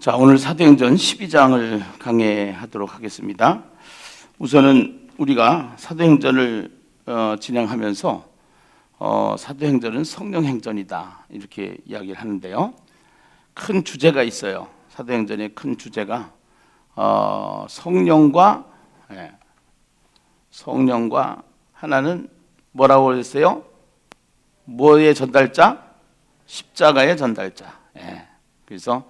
자, 오늘 사도행전 12장을 강해하도록 하겠습니다. 우선은 우리가 사도행전을 어, 진행하면서 어, 사도행전은 성령행전이다 이렇게 이야기를 하는데요. 큰 주제가 있어요. 사도행전의 큰 주제가 어, 성령과 예, 성령과 하나는 뭐라고 했어요? 뭐의 전달자? 십자가의 전달자. 예. 그래서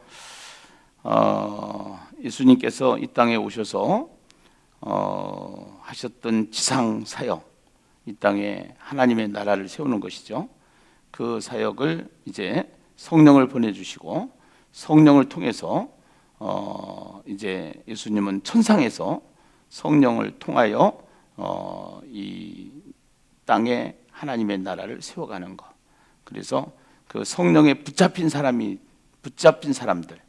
어, 예수님께서 이 땅에 오셔서 어, 하셨던 지상 사역, 이 땅에 하나님의 나라를 세우는 것이죠. 그 사역을 이제 성령을 보내주시고 성령을 통해서 어, 이제 예수님은 천상에서 성령을 통하여 어, 이 땅에 하나님의 나라를 세워가는 것. 그래서 그 성령에 붙잡힌 사람이 붙잡힌 사람들,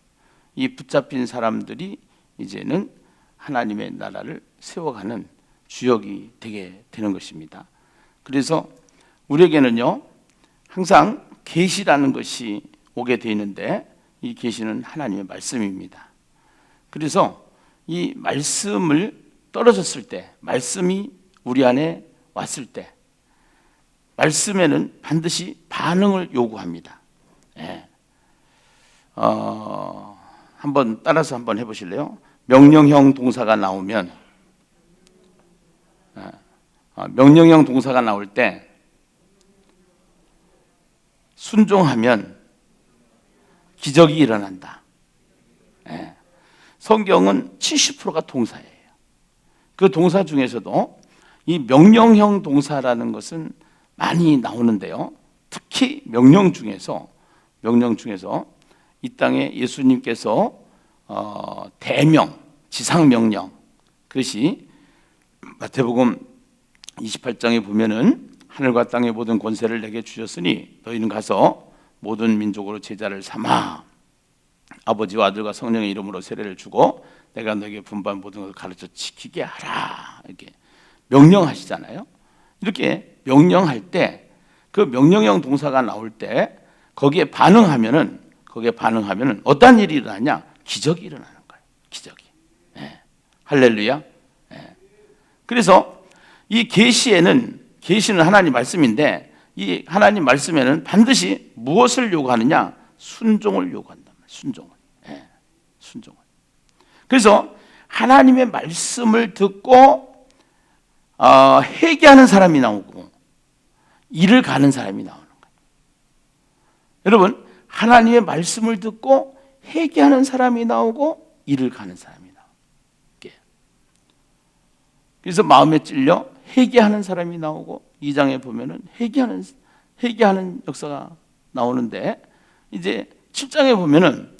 이 붙잡힌 사람들이 이제는 하나님의 나라를 세워가는 주역이 되게 되는 것입니다. 그래서 우리에게는요 항상 계시라는 것이 오게 돼 있는데 이 계시는 하나님의 말씀입니다. 그래서 이 말씀을 떨어졌을 때, 말씀이 우리 안에 왔을 때, 말씀에는 반드시 반응을 요구합니다. 예. 어, 한번 따라서 한번 해보실래요? 명령형 동사가 나오면 예. 어, 명령형 동사가 나올 때 순종하면 기적이 일어난다. 예. 성경은 70%가 동사예요. 그 동사 중에서도 이 명령형 동사라는 것은 많이 나오는데요. 특히 명령 중에서 명령 중에서 이 땅에 예수님께서 어, 대명 지상 명령 그것이 마태복음 28장에 보면은 하늘과 땅의 모든 권세를 내게 주셨으니 너희는 가서 모든 민족으로 제자를 삼아 아버지와 아들과 성령의 이름으로 세례를 주고 내가 너에게 분반 모든 것을 가르쳐 지키게 하라 이렇게 명령하시잖아요. 이렇게 명령할 때 그 명령형 동사가 나올 때 거기에 반응하면은 거기에 반응하면은 어떤 일이 일어나냐? 기적이 일어나는 거예요. 기적이. 예. 할렐루야. 예. 그래서 이 계시에는 계시는 하나님 말씀인데 이 하나님 말씀에는 반드시 무엇을 요구하느냐? 순종을 말이에요. 순종을. 예. 순종을. 그래서 하나님의 말씀을 듣고 어, 회개하는 사람이 나오고 일을 가는 사람이 나오는 거예요. 여러분 하나님의 말씀을 듣고 회개하는 사람이 나오고 일을 가는 사람이 나오게. 그래서 마음에 찔려 회개하는 사람이 나오고 이 장에 보면은 회개하는 회개하는 역사가 나오는데 이제 7장에 보면은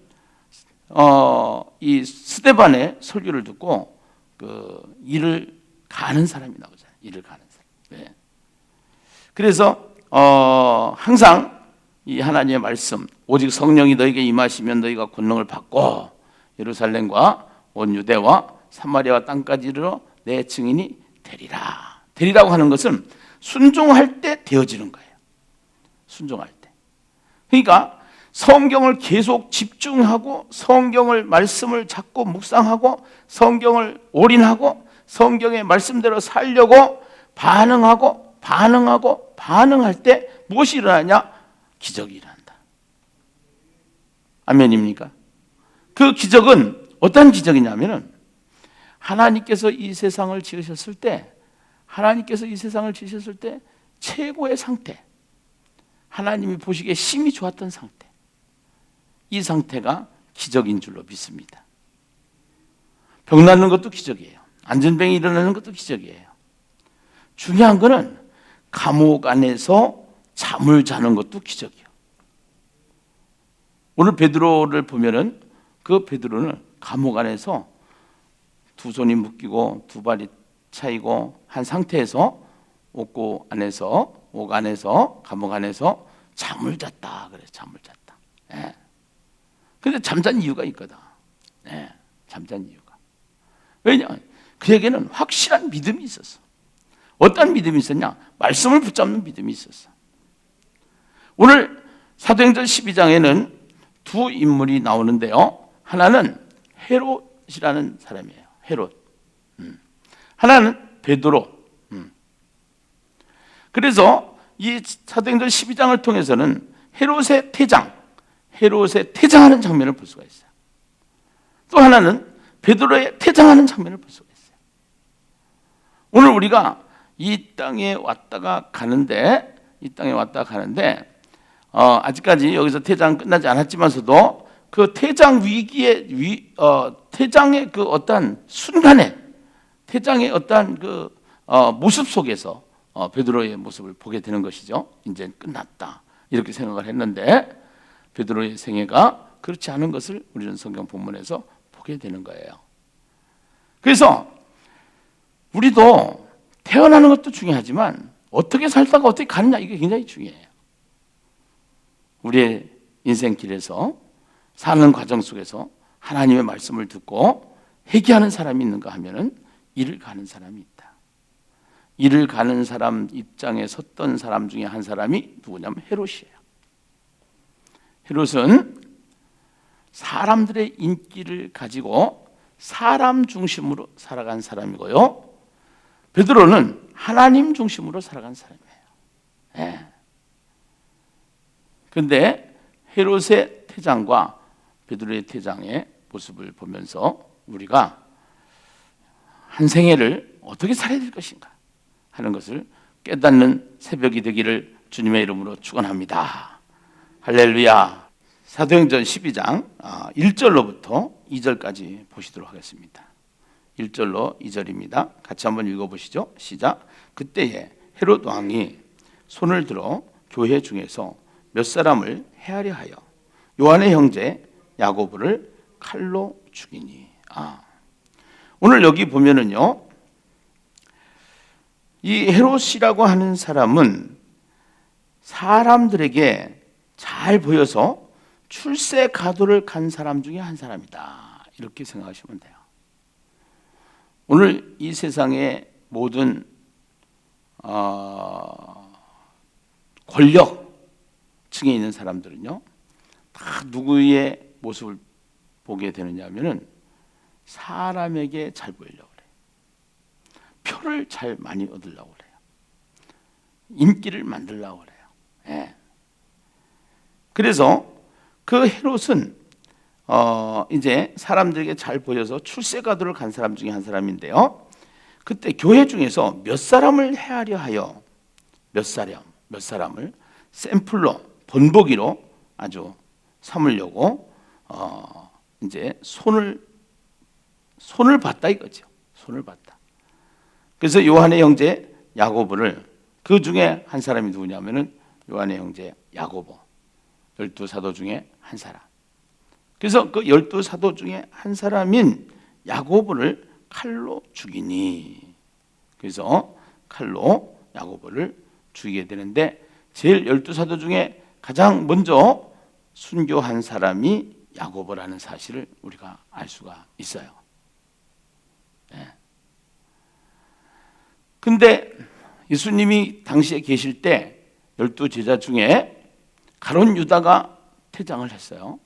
어, 이 스테반의 설교를 듣고 그 일을 가는 사람이 나오잖아요. 일을 가는 사람. 네. 그래서 어, 항상 이 하나님의 말씀, 오직 성령이 너에게 임하시면 너희가 권능을 받고 예루살렘과 온 유대와 사마리아와 땅까지 이르러 내 증인이 되리라. 되리라고 하는 것은 순종할 때 되어지는 거예요. 순종할 때. 그러니까 성경을 계속 집중하고 성경을 말씀을 자꾸 묵상하고 성경을 올인하고 성경의 말씀대로 살려고 반응하고 반응하고 반응할 때 무엇이 일어나냐? 기적이 일어난다. 아멘입니까? 그 기적은 어떤 기적이냐면은 하나님께서 이 세상을 지으셨을 때 하나님께서 이 세상을 지으셨을 때 최고의 상태 하나님이 보시기에 심히 좋았던 상태 이 상태가 기적인 줄로 믿습니다. 병 낫는 것도 기적이에요. 안전병이 일어나는 것도 기적이에요. 중요한 거는 감옥 안에서 잠을 자는 것도 기적이에요. 오늘 베드로를 보면은 그 베드로는 감옥 안에서 두 손이 묶이고 두 발이 차이고 한 상태에서 옥고 안에서 옥 안에서 감옥 안에서 잠을 잤다 그래 잠을 잤다. 예. 근데 잠잔 이유가 있거든. 예. 잠잔 이유가. 왜냐? 그에게는 확실한 믿음이 있었어. 어떤 믿음이 있었냐? 말씀을 붙잡는 믿음이 있었어. 오늘 사도행전 12장에는 두 인물이 나오는데요. 하나는 헤롯이라는 사람이에요. 헤롯. 음. 하나는 베드로. 음. 그래서 이 사도행전 12장을 통해서는 헤롯의 퇴장, 헤롯의 퇴장하는 장면을 볼 수가 있어요. 또 하나는 베드로의 퇴장하는 장면을 볼 수가 있어요. 오늘 우리가 이 땅에 왔다가 가는데 이 땅에 왔다 가는데 어, 아직까지 여기서 퇴장 끝나지 않았지만서도 그 퇴장 위기의 위, 어, 퇴장의 그 어떤 순간에 퇴장의 어떤 그 어, 모습 속에서 어, 베드로의 모습을 보게 되는 것이죠. 이제 끝났다 이렇게 생각을 했는데 베드로의 생애가 그렇지 않은 것을 우리는 성경 본문에서 보게 되는 거예요. 그래서 우리도 태어나는 것도 중요하지만 어떻게 살다가 어떻게 가느냐 이게 굉장히 중요해요. 우리의 인생길에서 사는 과정 속에서 하나님의 말씀을 듣고 회개하는 사람이 있는가 하면은 이를 가는 사람이 있다. 이를 가는 사람 입장에 섰던 사람 중에 한 사람이 누구냐면 헤롯이에요. 헤롯은 사람들의 인기를 가지고 사람 중심으로 살아간 사람이고요. 베드로는 하나님 중심으로 살아간 사람이에요. 예. 근데 헤롯의 퇴장과 베드로의 퇴장의 모습을 보면서 우리가 한 생애를 어떻게 살아야 될 것인가 하는 것을 깨닫는 새벽이 되기를 주님의 이름으로 축원합니다. 할렐루야. 사도행전 12장 1절로부터 2절까지 보시도록 하겠습니다. 1절로 2절입니다. 같이 한번 읽어 보시죠. 시작. 그때에 헤롯 왕이 손을 들어 교회 중에서 몇 사람을 헤아려 하여 요한의 형제 야고보를 칼로 죽이니. 아. 오늘 여기 보면은요. 이 헤롯이라고 하는 사람은 사람들에게 잘 보여서 출세 가도를 간 사람 중에 한 사람이다. 이렇게 생각하시면 돼요. 오늘 이 세상의 모든 어, 권력 층에 있는 사람들은요, 다 누구의 모습을 보게 되느냐 하면은 사람에게 잘 보이려고 그래요. 표를 잘 많이 얻으려고 그래요. 인기를 만들려고 그래요. 예. 그래서 그 헤롯은 어 이제 사람들에게 잘 보여서 출세가도를 간 사람 중에 한 사람인데요. 그때 교회 중에서 몇 사람을 헤아려 하여 몇 사람 몇 사람을 샘플로 본보기로 아주 삼으려고 어 이제 손을 손을 봤다 이거죠. 손을 봤다. 그래서 요한의 형제 야고보를 그 중에 한 사람이 누구냐면은 요한의 형제 야고보 열두 사도 중에 한 사람. 그래서 그 열두 사도 중에 한 사람인 야고보를 칼로 죽이니. 그래서 칼로 야고보를 죽이게 되는데 제일 열두 사도 중에 가장 먼저 순교한 사람이 야고보라는 사실을 우리가 알 수가 있어요. 네. 근데 예수님이 당시에 계실 때 열두 제자 중에 가론 유다가 퇴장을 했어요.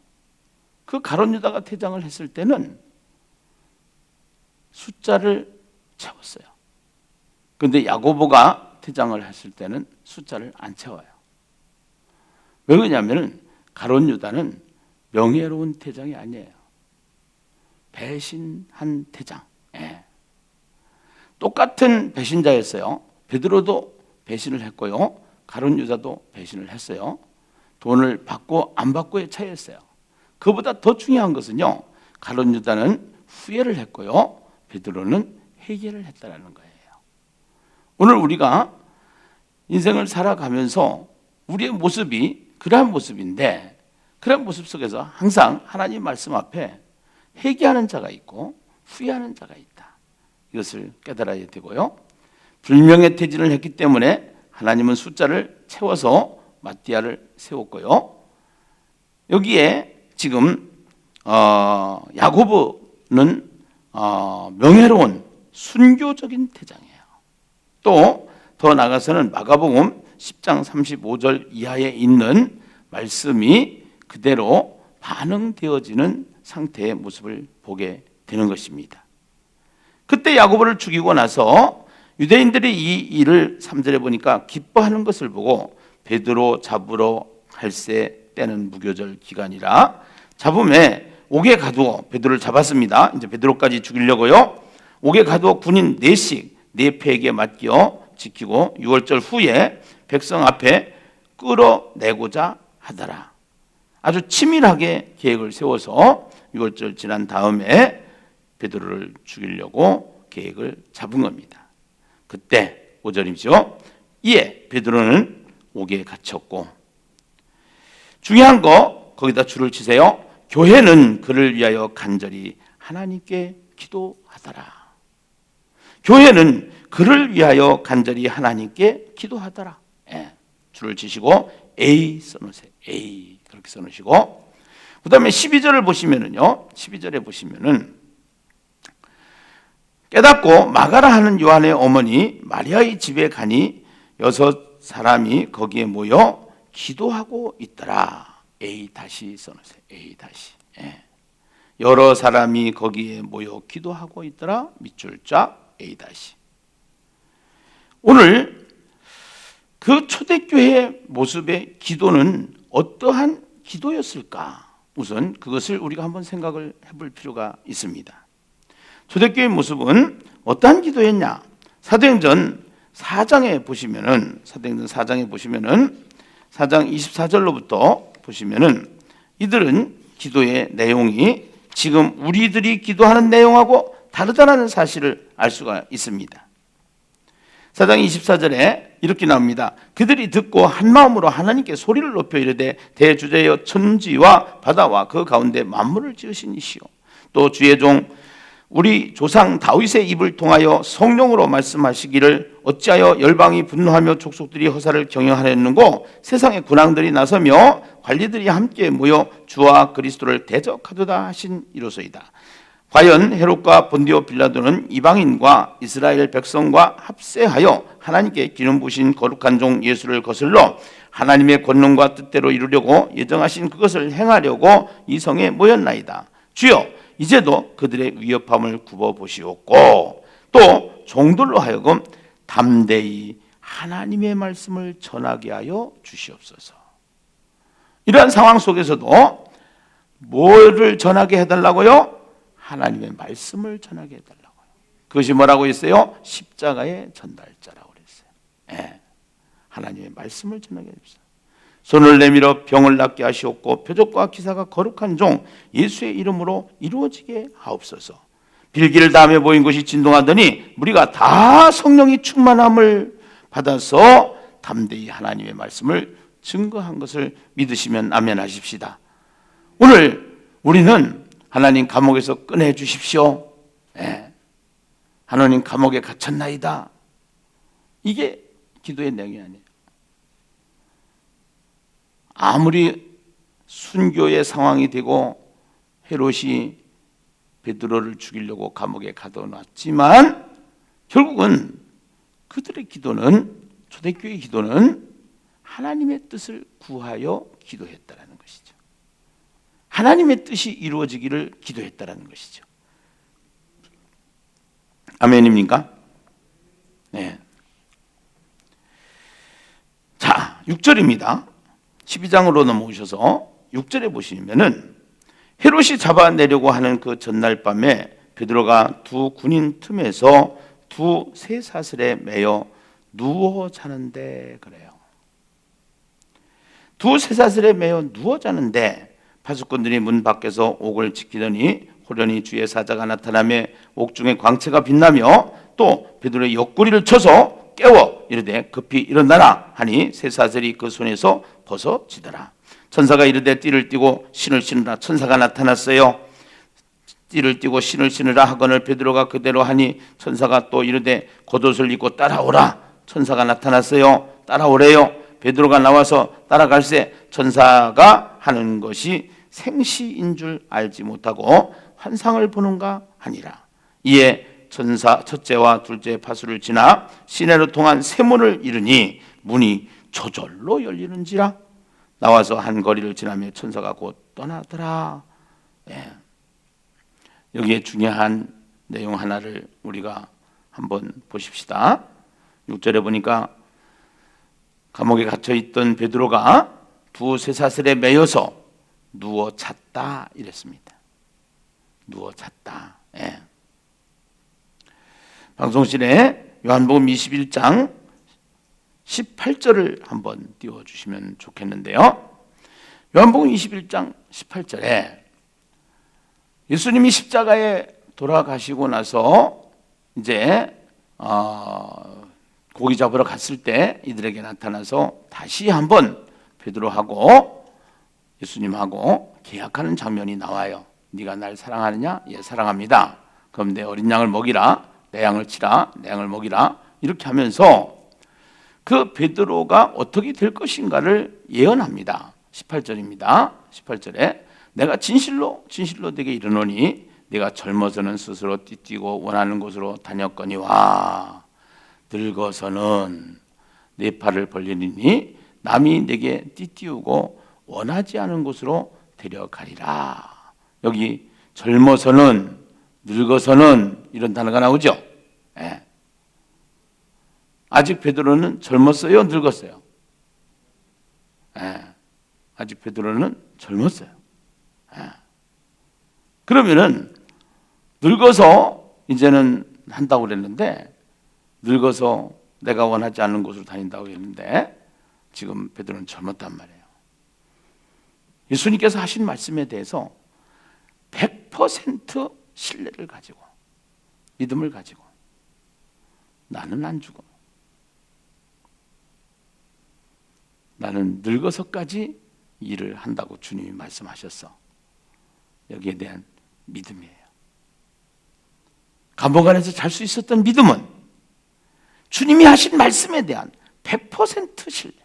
그 가론 유다가 퇴장을 했을 때는 숫자를 채웠어요. 근데 야고보가 퇴장을 했을 때는 숫자를 안 채워요. 왜 그러냐면은 가론 유다는 명예로운 퇴장이 아니에요. 배신한 퇴장. 예. 똑같은 배신자였어요. 베드로도 배신을 했고요. 가론 유다도 배신을 했어요. 돈을 받고 안 받고의 차이였어요. 그보다 더 중요한 것은요. 가론 유다는 후회를 했고요. 베드로는 회개를 했다라는 거예요. 오늘 우리가 인생을 살아가면서 우리의 모습이 그러한 모습인데 그런 모습 속에서 항상 하나님 말씀 앞에 회개하는 자가 있고 후회하는 자가 있다. 이것을 깨달아야 되고요. 불명예 퇴진을 했기 때문에 하나님은 숫자를 채워서 마띠아를 세웠고요. 여기에 지금 어, 야고보는 어, 명예로운 순교적인 태장이에요. 또 더 나가서는 마가복음 10장 35절 이하에 있는 말씀이 그대로 반응되어지는 상태의 모습을 보게 되는 것입니다. 그때 야고보를 죽이고 나서 유대인들이 이 일을 3절에 보니까 기뻐하는 것을 보고 베드로 잡으러 갈새 때는 무교절 기간이라 잡음에 옥에 가두어 베드로를 잡았습니다. 이제 베드로까지 죽이려고요. 옥에 가두어 군인 넷씩 네 패에게 맡겨 지키고 6월절 후에 백성 앞에 끌어내고자 하더라. 아주 치밀하게 계획을 세워서 6월절 지난 다음에 베드로를 죽이려고 계획을 잡은 겁니다. 그때 5절이죠. 이에 베드로는 옥에 갇혔고 중요한 거 거기다 줄을 치세요. 교회는 그를 위하여 간절히 하나님께 기도하더라. 교회는 그를 위하여 간절히 하나님께 기도하더라. 예, 줄을 치시고 A 써놓으세요. A 그렇게 써놓으시고 그 다음에 12절을 보시면은요. 12절에 보시면은 깨닫고 마가라 하는 요한의 어머니 마리아의 집에 가니 여섯 사람이 거기에 모여 기도하고 있더라. A 다시 써놓으세요. A 다시. 예. 여러 사람이 거기에 모여 기도하고 있더라. 밑줄 쫙 A 다시. 오늘 그 초대교회 모습의 기도는 어떠한 기도였을까? 우선 그것을 우리가 한번 생각을 해볼 필요가 있습니다. 초대교회 모습은 어떠한 기도였냐? 사도행전 4장에 보시면은 사도행전 4장에 보시면은 4장 24절로부터 보시면은 이들은 기도의 내용이 지금 우리들이 기도하는 내용하고 다르다는 사실을 알 수가 있습니다. 4장 24절에 이렇게 나옵니다. 그들이 듣고 한 마음으로 하나님께 소리를 높여 이르되 대주제여 천지와 바다와 그 가운데 만물을 지으신 이시오. 또 주의 종 우리 조상 다윗의 입을 통하여 성령으로 말씀하시기를 어찌하여 열방이 분노하며 족속들이 허사를 경영하였는고 세상의 군왕들이 나서며 관리들이 함께 모여 주와 그리스도를 대적하도다 하신 이로소이다. 과연 헤롯과 본디오 빌라도는 이방인과 이스라엘 백성과 합세하여 하나님께 기름 부신 거룩한 종 예수를 거슬러 하나님의 권능과 뜻대로 이루려고 예정하신 그것을 행하려고 이 성에 모였나이다. 주여 이제도 그들의 위협함을 굽어 보시옵고 또 종들로 하여금 담대히 하나님의 말씀을 전하게 하여 주시옵소서. 이러한 상황 속에서도 뭐를 전하게 해달라고요? 하나님의 말씀을 전하게 해달라고요. 그것이 뭐라고 했어요? 십자가의 전달자라고 그랬어요. 예. 하나님의 말씀을 전하게 해주세요. 손을 내밀어 병을 낫게 하시옵고 표적과 기사가 거룩한 종 예수의 이름으로 이루어지게 하옵소서. 빌기를 다음에 보인 것이 진동하더니 우리가 다 성령이 충만함을 받아서 담대히 하나님의 말씀을 증거한 것을 믿으시면 아멘 하십시다. 오늘 우리는 하나님 감옥에서 꺼내 주십시오. 네. 하나님 감옥에 갇혔나이다. 이게 기도의 내용이 아니에요. 아무리 순교의 상황이 되고 헤롯이 베드로를 죽이려고 감옥에 가둬놨지만 결국은 그들의 기도는 초대교회의 기도는 하나님의 뜻을 구하여 기도했다라는 것이죠. 하나님의 뜻이 이루어지기를 기도했다라는 것이죠. 아멘입니까? 네. 자, 6절입니다. 12장으로 넘어오셔서 6절에 보시면은 헤롯이 잡아내려고 하는 그 전날 밤에 베드로가 두 군인 틈에서 두 쇠사슬에 매여 누워 자는데 그래요. 두 쇠사슬에 매여 누워 자는데 파수꾼들이 문 밖에서 옥을 지키더니 호련히 주의 사자가 나타나며 옥중에 광채가 빛나며 또 베드로의 옆구리를 쳐서 깨워 이르되 급히 일어나라 하니 쇠사슬이 그 손에서 벗어지더라. 천사가 이르되 띠를 띠고 신을 신으라 천사가 나타났어요. 띠를 띠고 신을 신으라 하거늘 베드로가 그대로 하니 천사가 또 이르되 겉옷을 입고 따라오라 천사가 나타났어요. 따라오래요. 베드로가 나와서 따라갈새 천사가 하는 것이 생시인 줄 알지 못하고 환상을 보는가 하니라. 이에 천사 첫째와 둘째 파수를 지나 시내로 통한 세문을 이르니 문이 저절로 열리는지라 나와서 한 거리를 지나며 천사가 곧 떠나더라. 예. 여기에 중요한 내용 하나를 우리가 한번 보십시다. 6절에 보니까 감옥에 갇혀 있던 베드로가 두 쇠사슬에 매여서 누워 잤다 이랬습니다. 누워 잤다. 예. 방송실에 요한복음 21장 18절을 한번 띄워 주시면 좋겠는데요. 요한복음 21장 18절에 예수님이 십자가에 돌아가시고 나서 이제 어, 고기 잡으러 갔을 때 이들에게 나타나서 다시 한번 베드로하고 예수님하고 계약하는 장면이 나와요. 네가 날 사랑하느냐? 예, 사랑합니다. 그럼 내 어린 양을 먹이라, 내 양을 치라, 내 양을 먹이라 이렇게 하면서 그 베드로가 어떻게 될 것인가를 예언합니다. 18절입니다. 18절에 내가 진실로 진실로 내게 이르노니 내가 젊어서는 스스로 띠뛰고 원하는 곳으로 다녔거니와 늙어서는 내 팔을 벌리니 남이 내게 띠띠우고 원하지 않은 곳으로 데려가리라. 여기 젊어서는 늙어서는 이런 단어가 나오죠. 예. 아직 베드로는 젊었어요, 늙었어요. 예. 아직 베드로는 젊었어요. 예. 그러면은 늙어서 이제는 한다고 그랬는데 늙어서 내가 원하지 않는 곳으로 다닌다고 했는데 지금 베드로는 젊었단 말이에요. 예수님께서 하신 말씀에 대해서 100% 신뢰를 가지고 믿음을 가지고 나는 안 죽어. 나는 늙어서까지 일을 한다고 주님이 말씀하셨어. 여기에 대한 믿음이에요. 감옥 안에서 잘 수 있었던 믿음은 주님이 하신 말씀에 대한 100% 신뢰.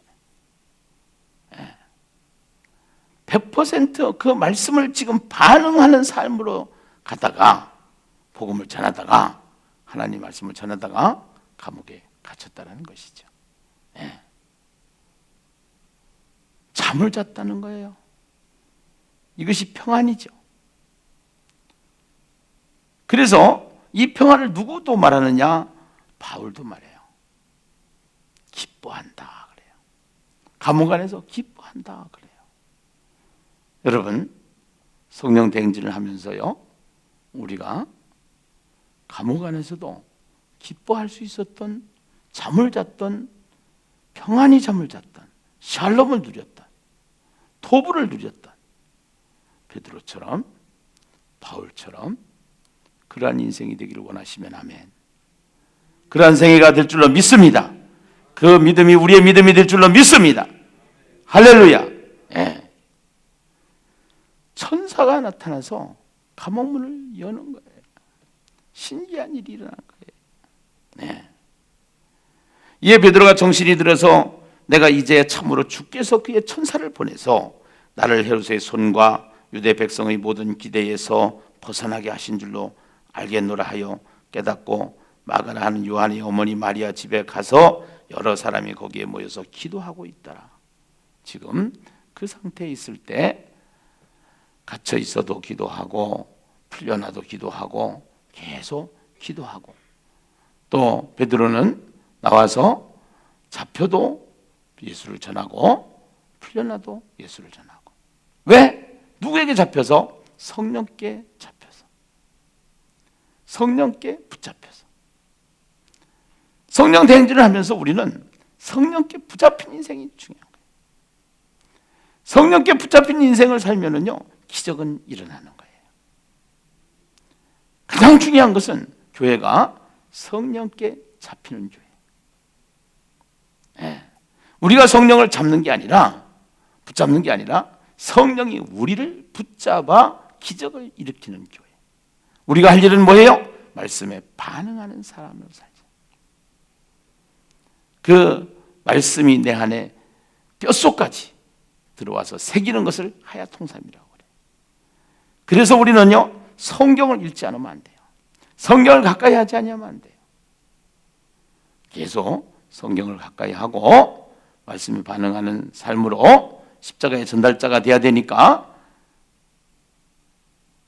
100%그 말씀을 지금 반응하는 삶으로 가다가 복음을 전하다가 하나님 말씀을 전하다가 감옥에 갇혔다는 것이죠. 예. 잠을 잤다는 거예요. 이것이 평안이죠. 그래서 이 평안을 누구도 말하느냐? 바울도 말해요. 기뻐한다 그래요. 감옥 안에서 기뻐한다 그래요. 여러분 성령 대행진을 하면서요. 우리가 감옥 안에서도 기뻐할 수 있었던 잠을 잤던 평안히 잠을 잤던 샬롬을 누렸던 토부를 누렸던 베드로처럼 바울처럼 그러한 인생이 되기를 원하시면 아멘. 그러한 생애가 될 줄로 믿습니다. 그 믿음이 우리의 믿음이 될 줄로 믿습니다. 할렐루야. 예. 천사가 나타나서 감옥문을 여는 거예요. 신기한 일이 일어난 거예요. 네. 이에 베드로가 정신이 들어서 내가 이제 참으로 주께서 그의 천사를 보내서 나를 헤롯의 손과 유대 백성의 모든 기대에서 벗어나게 하신 줄로 알겠노라 하여 깨닫고 마가라 하는 요한의 어머니 마리아 집에 가서 여러 사람이 거기에 모여서 기도하고 있더라. 지금 그 상태에 있을 때 갇혀 있어도 기도하고 풀려나도 기도하고 계속 기도하고. 또 베드로는 나와서 잡혀도 예수를 전하고 풀려나도 예수를 전하고. 왜? 누구에게 잡혀서? 성령께 잡혀서. 성령께 붙잡혀서. 성령 대행진을 하면서 우리는 성령께 붙잡힌 인생이 중요한 거예요. 성령께 붙잡힌 인생을 살면은요 기적은 일어나는 거예요. 가장 중요한 것은 교회가 성령께 잡히는 교회. 예. 우리가 성령을 잡는 게 아니라 붙잡는 게 아니라 성령이 우리를 붙잡아 기적을 일으키는 교회. 우리가 할 일은 뭐예요? 말씀에 반응하는 사람으로 살자. 그 말씀이 내 안에 뼛속까지 들어와서 새기는 것을 하야 통삼이라고 그래. 그래서 우리는요 성경을 읽지 않으면 안 돼요. 성경을 가까이 하지 않으면 안 돼요. 계속 성경을 가까이 하고 말씀이 반응하는 삶으로 십자가의 전달자가 돼야 되니까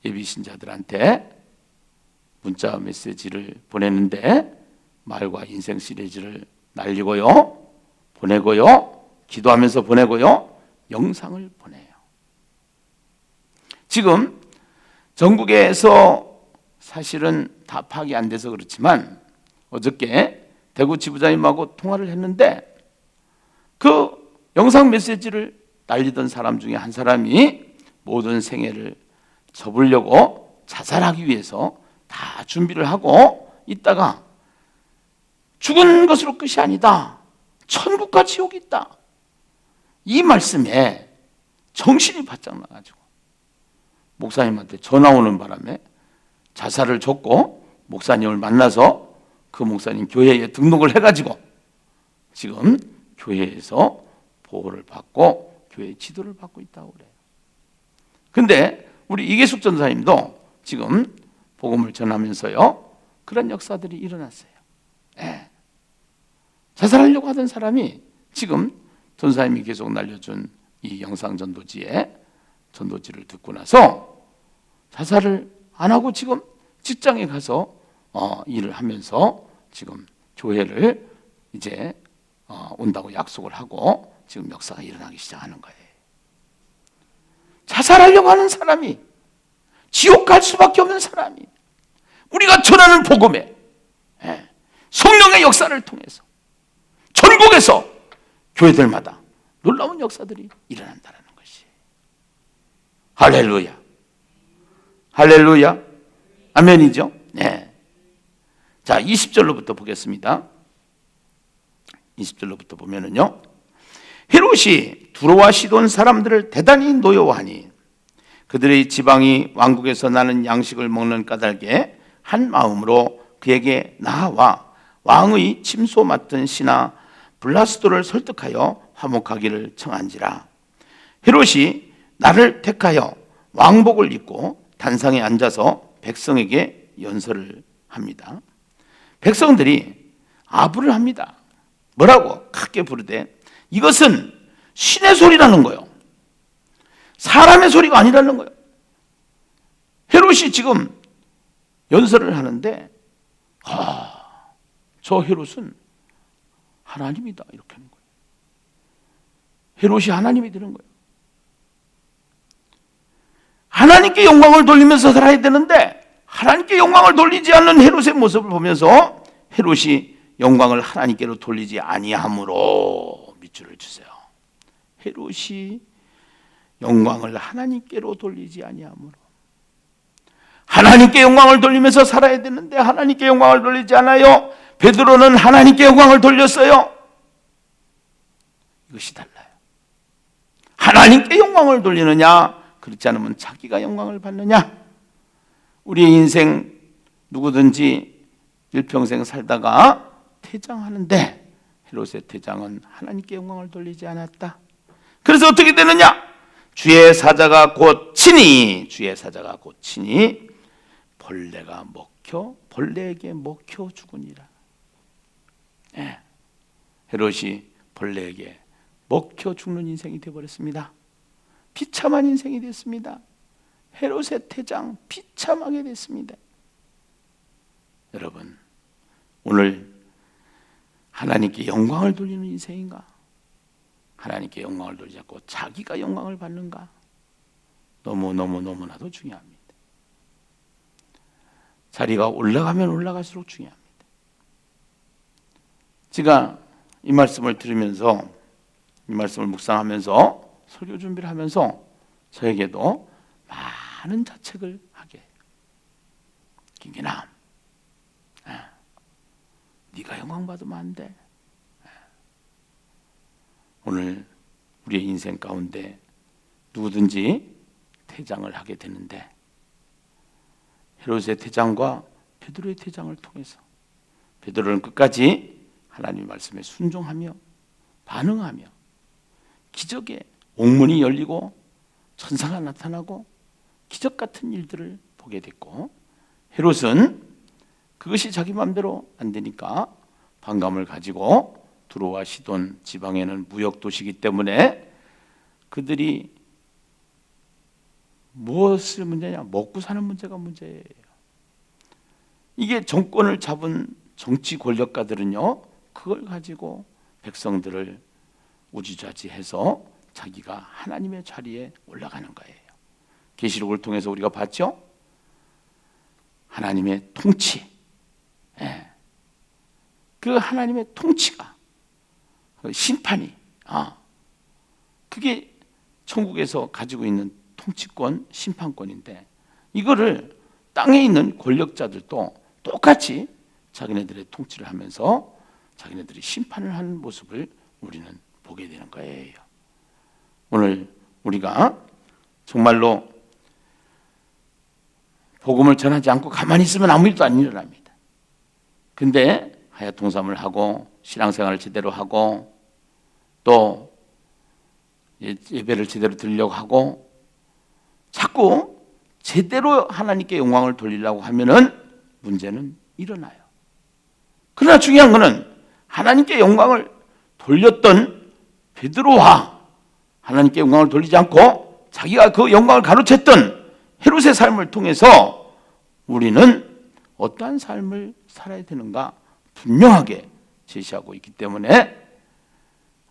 예비 신자들한테 문자 메시지를 보냈는데 말과 인생 시리즈를 날리고요. 보내고요. 기도하면서 보내고요. 영상을 보내요. 지금 전국에서 사실은 다 파악이 안 돼서 그렇지만 어저께 대구 지부장님하고 통화를 했는데 그 영상 메시지를 날리던 사람 중에 한 사람이 모든 생애를 접으려고 자살하기 위해서 다 준비를 하고 있다가 죽은 것으로 끝이 아니다. 천국과 지옥이 있다. 이 말씀에 정신이 바짝 나가지고 목사님한테 전화 오는 바람에 자살을 줬고 목사님을 만나서 그 목사님 교회에 등록을 해가지고 지금 교회에서 보호를 받고 교회 지도를 받고 있다고 그래요. 근데 우리 이계숙 전사님도 지금 복음을 전하면서요 그런 역사들이 일어났어요. 예. 자살하려고 하던 사람이 지금 전사님이 계속 날려준 이 영상 전도지에 전도지를 듣고 나서 자살을 안 하고 지금 직장에 가서 어, 일을 하면서 지금 교회를 이제 어, 온다고 약속을 하고 지금 역사가 일어나기 시작하는 거예요. 자살하려고 하는 사람이 지옥 갈 수밖에 없는 사람이 우리가 전하는 복음에 예, 성령의 역사를 통해서 전국에서 교회들마다 놀라운 역사들이 일어난다는 것이 할렐루야 할렐루야. 아멘이죠? 네. 자 20절로부터 보겠습니다. 20절로부터 보면은요. 헤롯이 두로와 시돈 사람들을 대단히 노여워하니 그들의 지방이 왕국에서 나는 양식을 먹는 까닭에 한 마음으로 그에게 나아와 왕의 침소 맡은 신하 블라스도를 설득하여 화목하기를 청한지라. 헤롯이 나를 택하여 왕복을 입고 단상에 앉아서 백성에게 연설을 합니다. 백성들이 아부를 합니다. 뭐라고? 크게 부르되 이것은 신의 소리라는 거예요. 사람의 소리가 아니라는 거예요. 헤롯이 지금 연설을 하는데 아, 저 헤롯은 하나님이다 이렇게 하는 거예요. 헤롯이 하나님이 되는 거예요. 하나님께 영광을 돌리면서 살아야 되는데 하나님께 영광을 돌리지 않는 헤롯의 모습을 보면서 헤롯이 영광을 하나님께로 돌리지 아니함으로 밑줄을 주세요. 헤롯이 영광을 하나님께로 돌리지 아니함으로 하나님께 영광을 돌리면서 살아야 되는데 하나님께 영광을 돌리지 않아요. 베드로는 하나님께 영광을 돌렸어요. 이것이 달라요. 하나님께 영광을 돌리느냐, 그렇지 않으면 자기가 영광을 받느냐. 우리의 인생 누구든지 일평생 살다가 퇴장하는데 헤롯의 퇴장은 하나님께 영광을 돌리지 않았다. 그래서 어떻게 되느냐? 주의 사자가 곧 치니 주의 사자가 곧 치니 벌레가 먹혀 벌레에게 먹혀 죽으니라. 예. 헤롯이 벌레에게 먹혀 죽는 인생이 되어 버렸습니다. 비참한 인생이 됐습니다. 헤롯의 퇴장 비참하게 됐습니다. 여러분 오늘 하나님께 영광을 돌리는 인생인가? 하나님께 영광을 돌리지 않고 자기가 영광을 받는가? 너무 너무 너무나도 중요합니다. 자리가 올라가면 올라갈수록 중요합니다. 제가 이 말씀을 들으면서 이 말씀을 묵상하면서 설교 준비를 하면서 저에게도 많은 자책을 하게. 김기남, 예. 네가 영광 받으면 안 돼. 예. 오늘 우리의 인생 가운데 누구든지 퇴장을 하게 되는데 헤롯의 퇴장과 베드로의 퇴장을 통해서 베드로는 끝까지 하나님의 말씀에 순종하며 반응하며 기적의 옥문이 열리고 천사가 나타나고 기적 같은 일들을 보게 됐고 헤롯은 그것이 자기 마음대로 안 되니까 반감을 가지고 두로와 시돈 지방에는 무역 도시이기 때문에 그들이 무엇을 문제냐? 먹고 사는 문제가 문제예요. 이게 정권을 잡은 정치 권력가들은요, 그걸 가지고 백성들을 우지좌지해서 자기가 하나님의 자리에 올라가는 거예요. 계시록을 통해서 우리가 봤죠? 하나님의 통치. 예. 그 하나님의 통치가 그 심판이 아 그게 천국에서 가지고 있는 통치권, 심판권인데 이거를 땅에 있는 권력자들도 똑같이 자기네들의 통치를 하면서 자기네들이 심판을 하는 모습을 우리는 보게 되는 거예요. 오늘 우리가 정말로 복음을 전하지 않고 가만히 있으면 아무 일도 안 일어납니다. 근데 하야 통삼을 하고 신앙생활을 제대로 하고 또 예- 예배를 제대로 드리려고 하고 자꾸 제대로 하나님께 영광을 돌리려고 하면은 문제는 일어나요. 그러나 중요한 것은 하나님께 영광을 돌렸던 베드로와 하나님께 영광을 돌리지 않고 자기가 그 영광을 가로챘던 헤롯의 삶을 통해서 우리는 어떠한 삶을 살아야 되는가 분명하게 제시하고 있기 때문에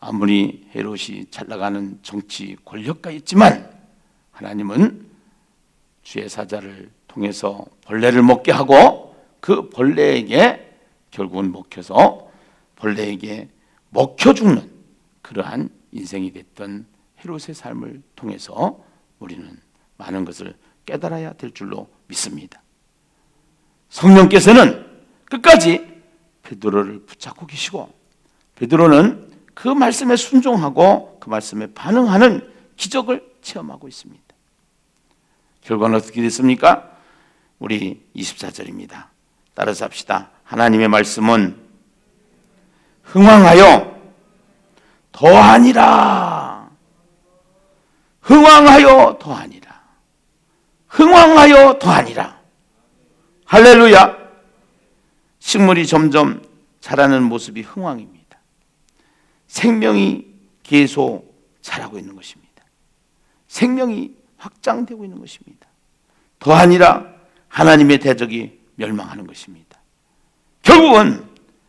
아무리 헤롯이 잘 나가는 정치 권력가였지만 하나님은 주의 사자를 통해서 벌레를 먹게 하고 그 벌레에게 결국은 먹혀서 벌레에게 먹혀 죽는 그러한 인생이 됐던 헤롯의 삶을 통해서 우리는 많은 것을 깨달아야 될 줄로 믿습니다. 성령께서는 끝까지 베드로를 붙잡고 계시고 베드로는 그 말씀에 순종하고 그 말씀에 반응하는 기적을 체험하고 있습니다. 결과는 어떻게 됐습니까? 우리 24절입니다. 따라서 합시다. 하나님의 말씀은 흥왕하여 더하니라. 흥왕하여 더하니라. 흥왕하여 더하니라. 할렐루야. 식물이 점점 자라는 모습이 흥왕입니다. 생명이 계속 자라고 있는 것입니다. 생명이 확장되고 있는 것입니다. 더 아니라 하나님의 대적이 멸망하는 것입니다. 결국은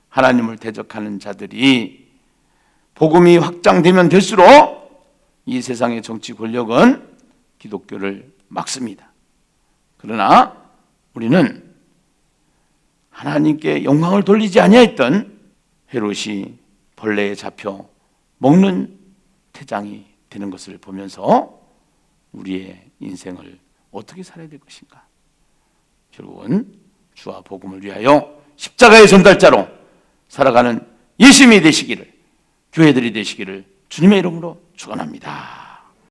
하나님을 대적하는 자들이 복음이 확장되면 될수록 이 세상의 정치 권력은 기독교를 막습니다. 그러나 우리는 하나님께 영광을 돌리지 아니하였던 헤롯이 벌레에 잡혀 먹는 태장이 되는 것을 보면서 우리의 인생을 어떻게 살아야 될 것인가? 결국은 주와 복음을 위하여 십자가의 전달자로 살아가는 예수님이 되시기를 교회들이 되시기를 주님의 이름으로 축원합니다.